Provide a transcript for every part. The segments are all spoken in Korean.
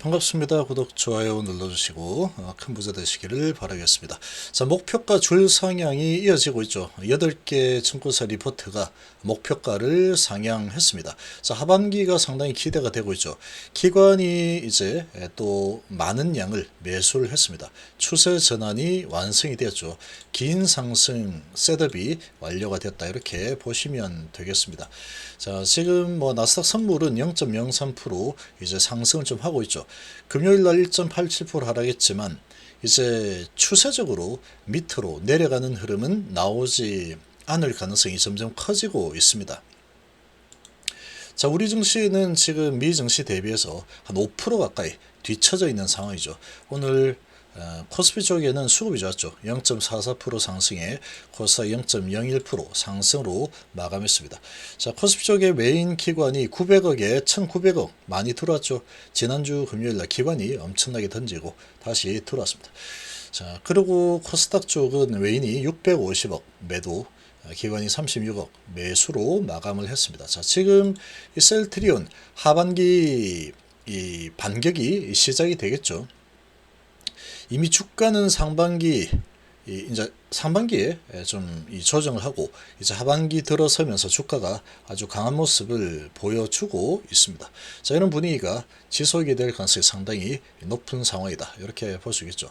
반갑습니다. 구독, 좋아요 눌러주시고 어, 큰 부자 되시기를 바라겠습니다. 자, 목표가 줄 상향이 이어지고 있죠. 8개 증권사 리포트가 목표가를 상향했습니다. 자, 하반기가 상당히 기대가 되고 있죠. 기관이 이제 또 많은 양을 매수를 했습니다. 추세 전환이 완성이 되었죠. 긴 상승 셋업이 완료가 됐다. 이렇게 보시면 되겠습니다. 자, 지금 뭐 나스닥 선물은 0.03% 이제 상승을 좀 하고 있죠. 금요일 날 1.87% 하락했지만 이제 추세적으로 밑으로 내려가는 흐름은 나오지 않을 가능성이 점점 커지고 있습니다. 자, 우리 증시는 지금 미 증시 대비해서 한 5% 가까이 뒤처져 있는 상황이죠. 오늘 어, 코스피 쪽에는 수급이 좋았죠. 0.44% 상승에 코스닥 0.01% 상승으로 마감했습니다. 자, 코스피 쪽에 메인 기관이 900억에 1,900억 많이 들어왔죠. 지난주 금요일 날 기관이 엄청나게 던지고 다시 들어왔습니다. 자, 그리고 코스닥 쪽은 외인이 650억 매도 어, 기관이 36억 매수로 마감을 했습니다. 자, 지금 이 셀트리온 하반기 이 반격이 시작이 되겠죠. 이미 주가는 상반기 이 이제 상반기에 좀이 조정을 하고 이제 하반기 들어서면서 주가가 아주 강한 모습을 보여주고 있습니다. 자 이런 분위기가 지속이 될 가능성이 상당히 높은 상황이다. 이렇게 볼 수 있겠죠.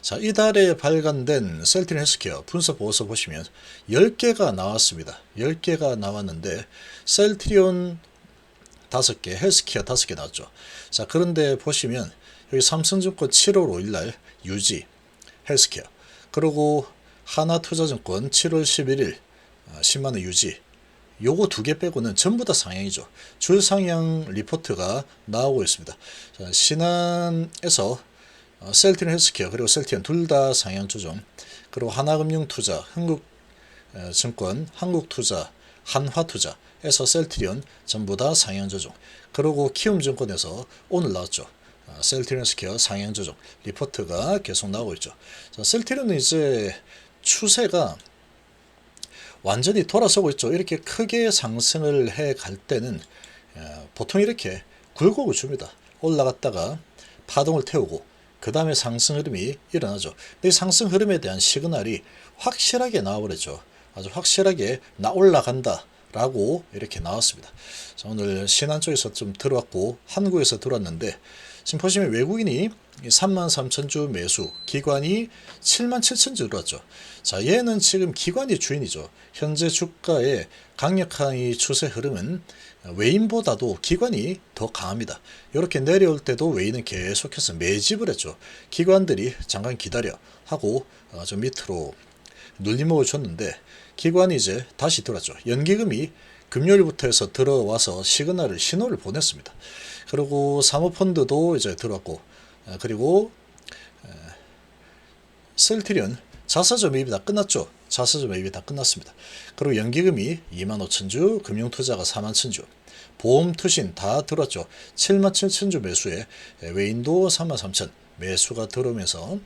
자 이달에 발간된 셀틴 헬스케어 분석 보고서 보시면 10개가 나왔습니다. 10개가 나왔는데 셀트리온 5개, 헬스케어 5개 나왔죠. 자 그런데 보시면 여기 삼성증권 7월 5일날 유지, 헬스케어, 그리고 하나투자증권 7월 11일 10만원 유지, 요거 두 개 빼고는 전부 다 상향이죠. 줄 상향 리포트가 나오고 있습니다. 자, 신한에서 어, 셀틴 헬스케어 그리고 셀틴 둘 다 상향 조정, 그리고 하나금융투자, 한국증권, 한국투자, 한화투자에서 셀트리온 전부 다 상향 조정. 그리고 키움증권에서 오늘 나왔죠. 셀트리온 스퀘어 상향 조정 리포트가 계속 나오고 있죠. 자, 셀트리온은 이제 추세가 완전히 돌아서고 있죠. 이렇게 크게 상승을 해 갈 때는 어, 보통 이렇게 굴곡을 줍니다. 올라갔다가 파동을 태우고 그 다음에 상승 흐름이 일어나죠. 근데 이 상승 흐름에 대한 시그널이 확실하게 나와버렸죠. 아주 확실하게 나 올라간다. 라고 이렇게 나왔습니다. 자, 오늘 신한 쪽에서 좀 들어왔고 한국에서 들어왔는데 보시면 외국인이 3만 3천 주 매수, 기관이 7만 7천 주 들어왔죠. 자, 얘는 지금 기관이 주인이죠. 현재 주가의 강력한 이 추세 흐름은 외인보다도 기관이 더 강합니다. 이렇게 내려올 때도 외인은 계속해서 매집을 했죠. 기관들이 잠깐 기다려 하고 어, 좀 밑으로 눌림목을 줬는데 기관이 이제 다시 들어왔죠. 연기금이 금요일부터 해서 들어와서 시그널을 신호를 보냈습니다. 그리고 사모펀드도 이제 들어왔고 그리고 셀트리온 자사주 매입이 다 끝났죠. 자사주 매입이 다 끝났습니다. 그리고 연기금이 2만 5천 주, 금융투자가 4만 천 주, 보험 투신 다 들었죠. 7만 7천 주 매수에 외인도 3만 3천 매수가 들어오면서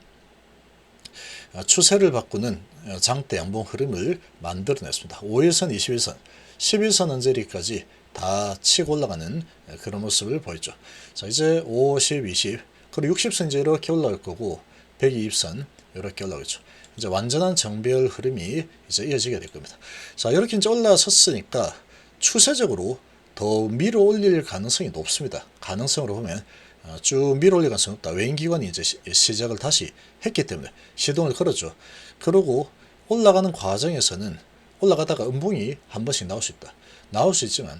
추세를 바꾸는 장대 양봉 흐름을 만들어냈습니다. 5일선, 21선, 11선 언저리까지 다 치고 올라가는 그런 모습을 보였죠. 자, 이제 50, 20, 그리고 60선 이제 이렇게 올라갈 거고 120선 이렇게 올라오죠. 이제 완전한 정배열 흐름이 이제 이어지게 될 겁니다. 자, 이렇게 이제 올라섰으니까 추세적으로 더 밀어 올릴 가능성이 높습니다. 가능성으로 보면 어, 쭉 밀어 올릴 가능성이 높다. 외인 기관이 이제 시작을 다시 했기 때문에 시동을 걸었죠. 그러고 올라가는 과정에서는 올라가다가 음봉이 한 번씩 나올 수 있다. 나올 수 있지만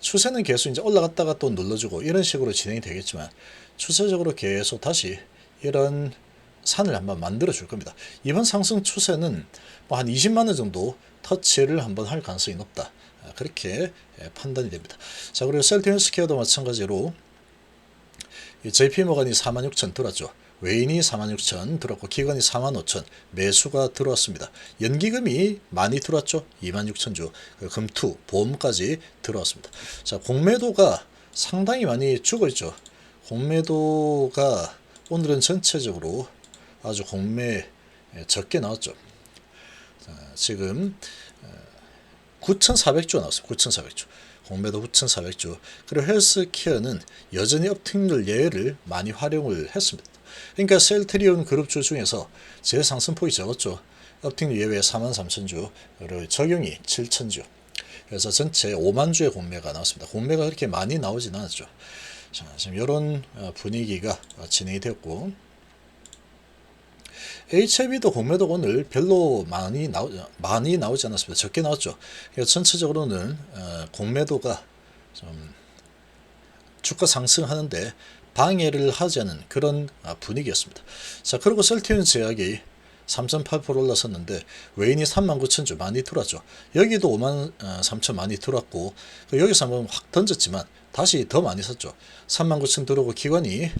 추세는 계속 이제 올라갔다가 또 눌러주고 이런 식으로 진행이 되겠지만 추세적으로 계속 다시 이런 산을 한번 만들어 줄 겁니다. 이번 상승 추세는 뭐 한 20만 원 정도 터치를 한번 할 가능성이 높다. 아, 그렇게 예, 판단이 됩니다. 자 그리고 셀트리온스퀘어도 마찬가지로 JP 모건이 46,000 들어왔죠. 외인이 46,000 들어왔고 기관이 45,000 매수가 들어왔습니다. 연기금이 많이 들어왔죠. 26,000주 그 금투 보험까지 들어왔습니다. 자 공매도가 상당히 많이 죽어 있죠. 공매도가 오늘은 전체적으로 아주 공매 적게 나왔죠. 자, 지금 9,400조 나왔어요. 9,400조. 공매도 9,400주. 그리고 헬스케어는 여전히 업팅률 예외를 많이 활용을 했습니다. 그러니까 셀트리온 그룹주 중에서 제일 상승폭이 적었죠. 업팅률 예외 43,000주, 그리고 적용이 7,000주. 그래서 전체 5만 주의 공매가 나왔습니다. 공매가 그렇게 많이 나오진 않았죠. 자, 지금 이런 분위기가 진행이 되었고, HIB도 공매도 오늘 별로 많이 나오 많이 나오지 않았습니다. 적게 나왔죠. 그래서 전체적으로는 어, 공매도가 좀 주가 상승하는데 방해를 않은 그런 아, 분위기였습니다. 자, 그리고 셀티온 제약이 3.8% 올라섰는데 외인이 39,000주 많이 들어왔죠. 여기도 5만 3천 많이 들어왔고 그 여기서 한번 확 던졌지만 다시 더 많이 샀죠. 39,000 들어오고 기관이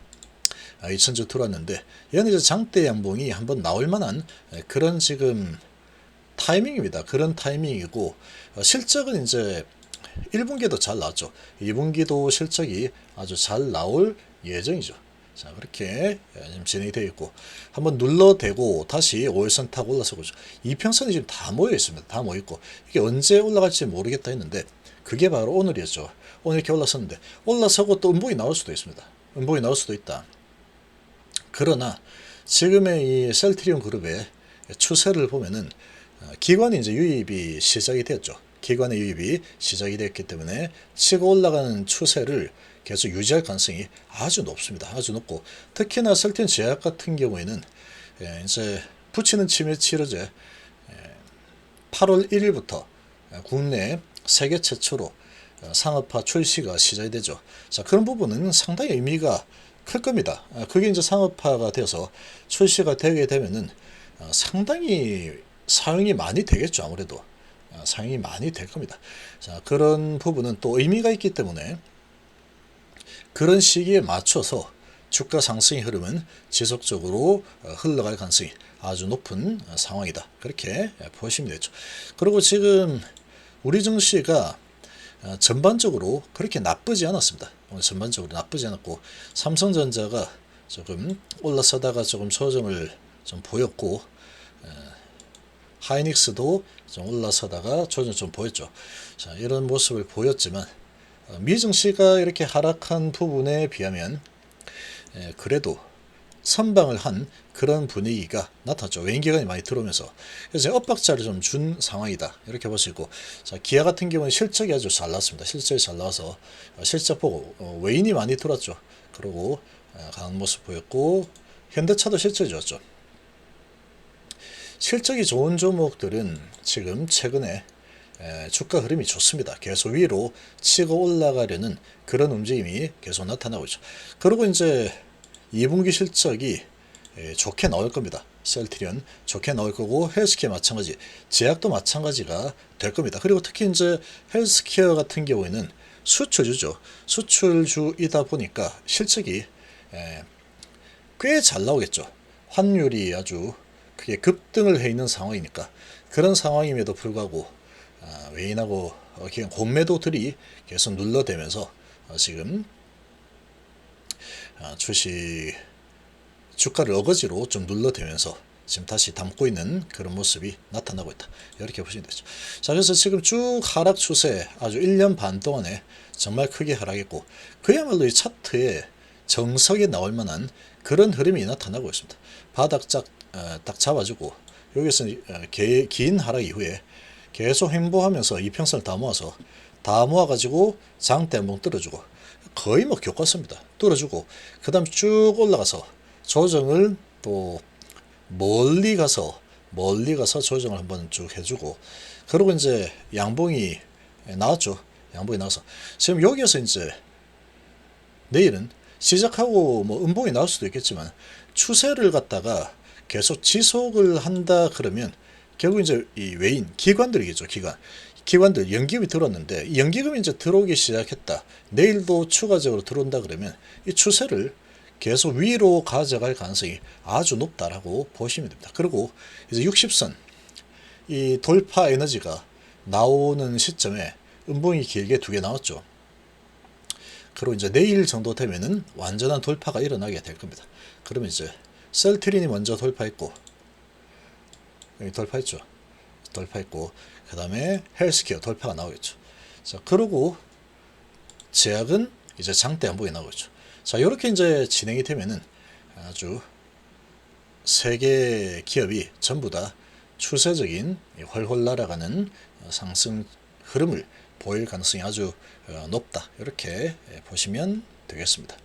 2천주 들어왔는데 얘는 이제 장대 양봉이 한번 나올 만한 그런 지금 타이밍입니다. 그런 타이밍이고 어, 실적은 이제 1분기도 잘 나왔죠. 2분기도 실적이 아주 잘 나올 예정이죠. 자 그렇게 지금 진행이 되어 있고 한번 눌러대고 다시 5일선 타고 올라서고 이평선이 지금 다 모여 있습니다. 다 모여 있고 이게 언제 올라갈지 모르겠다 했는데 그게 바로 오늘이었죠. 오늘 이렇게 올라섰는데 올라서고 또 음봉이 나올 수도 있습니다. 음봉이 나올 수도 있다. 그러나 지금의 이 셀트리온 그룹의 추세를 보면은 어, 기관이 이제 유입이 시작이 되었죠. 기관의 유입이 시작이 됐기 때문에 치고 올라가는 추세를 계속 유지할 가능성이 아주 높습니다. 아주 높고 특히나 셀트리온 제약 같은 경우에는 예, 이제 붙이는 치매 치료제 8월 1일부터 국내 세계 최초로 어, 상업화 출시가 시작이 되죠. 자, 그런 부분은 상당히 의미가 클 겁니다. 아, 그게 이제 상업화가 돼서 출시가 되게 되면은 어, 상당히 사용이 많이 되겠죠. 아무래도 어, 사용이 많이 될 겁니다. 자, 그런 부분은 또 의미가 있기 때문에 그런 시기에 맞춰서 주가 상승의 흐름은 지속적으로 어, 흘러갈 가능성이 아주 높은 상황이다. 그렇게 보시면 되죠. 그리고 지금 우리 증시가 전반적으로 그렇게 나쁘지 않았습니다. 전반적으로 나쁘지 않았고 삼성전자가 조금 올라서다가 조금 소정을 좀 보였고 하이닉스도 좀 올라서다가 조정 좀 보였죠. 자, 이런 모습을 보였지만 어, 미 증시가 이렇게 하락한 부분에 비하면 그래도 선방을 한 그런 분위기가 나타났죠. 외인 기관이 많이 들어오면서. 그래서 엇박자를 좀 준 상황이다. 이렇게 볼 수 있고. 자, 기아 같은 경우는 실적이 아주 잘 나왔습니다. 실적이 잘 나와서 어, 실적 보고 어, 외인이 많이 들어왔죠. 그리고 어, 강한 모습 보였고, 현대차도 실적이 좋았죠. 실적이 좋은 종목들은 지금 최근에 주가 흐름이 좋습니다. 계속 위로 치고 올라가려는 그런 움직임이 계속 나타나고 있죠. 그리고 이제 2분기 실적이 예, 좋게 나올 겁니다. 셀트리온 좋게 나올 거고 헬스케어 마찬가지, 제약도 마찬가지가 될 겁니다. 그리고 특히 이제 헬스케어 같은 경우에는 수출주죠. 수출주이다 보니까 실적이 예, 꽤잘 나오겠죠. 환율이 아주 크게 급등을 해 있는 상황이니까 그런 상황임에도 불구하고 아, 외인하고 기관 공매도들이 계속 눌러대면서 어, 지금 아, 주식 주가를 어거지로 좀 눌러대면서 지금 다시 담고 있는 그런 모습이 나타나고 있다. 이렇게 보시면 되죠. 자, 그래서 지금 쭉 하락 추세 아주 1년 반 동안에 정말 크게 하락했고 그야말로 이 차트에 정석에 나올 만한 그런 흐름이 나타나고 있습니다. 바닥 짝, 어, 딱 잡아주고 여기서 어, 긴 하락 이후에 계속 행보하면서 이평선을 다 모아서 다 모아가지고 장대 한번 떨어주고 거의 뭐 교과서입니다. 뚫어주고 그 다음 쭉 올라가서 조정을 또 멀리 가서 멀리 가서 조정을 한번 쭉 해주고 그리고 이제 양봉이 나왔죠. 양봉이 나와서 지금 여기에서 이제 내일은 시작하고 뭐 음봉이 나올 수도 있겠지만 추세를 갖다가 계속 지속을 한다 그러면 결국 이제 이 외인 기관들이겠죠 기관 기관들 연기금이 들었는데 연기금이 이제 들어오기 시작했다. 내일도 추가적으로 들어온다 그러면 이 추세를 계속 위로 가져갈 가능성이 아주 높다라고 보시면 됩니다. 그리고 이제 60선 이 돌파 에너지가 나오는 시점에 음봉이 길게 두 개 나왔죠. 그리고 이제 내일 정도 되면은 완전한 돌파가 일어나게 될 겁니다. 그러면 이제 셀트린이 먼저 돌파했고 여기 돌파했죠. 돌파했고 그 다음에 헬스케어 돌파가 나오겠죠. 자, 그러고 제약은 이제 장대 한복이 나오고 있죠. 자, 이렇게 이제 진행이 되면은 아주 세계 기업이 전부 다 추세적인 이 훨훨 날아가는 어, 상승 흐름을 보일 가능성이 아주 어, 높다. 이렇게 예, 보시면 되겠습니다.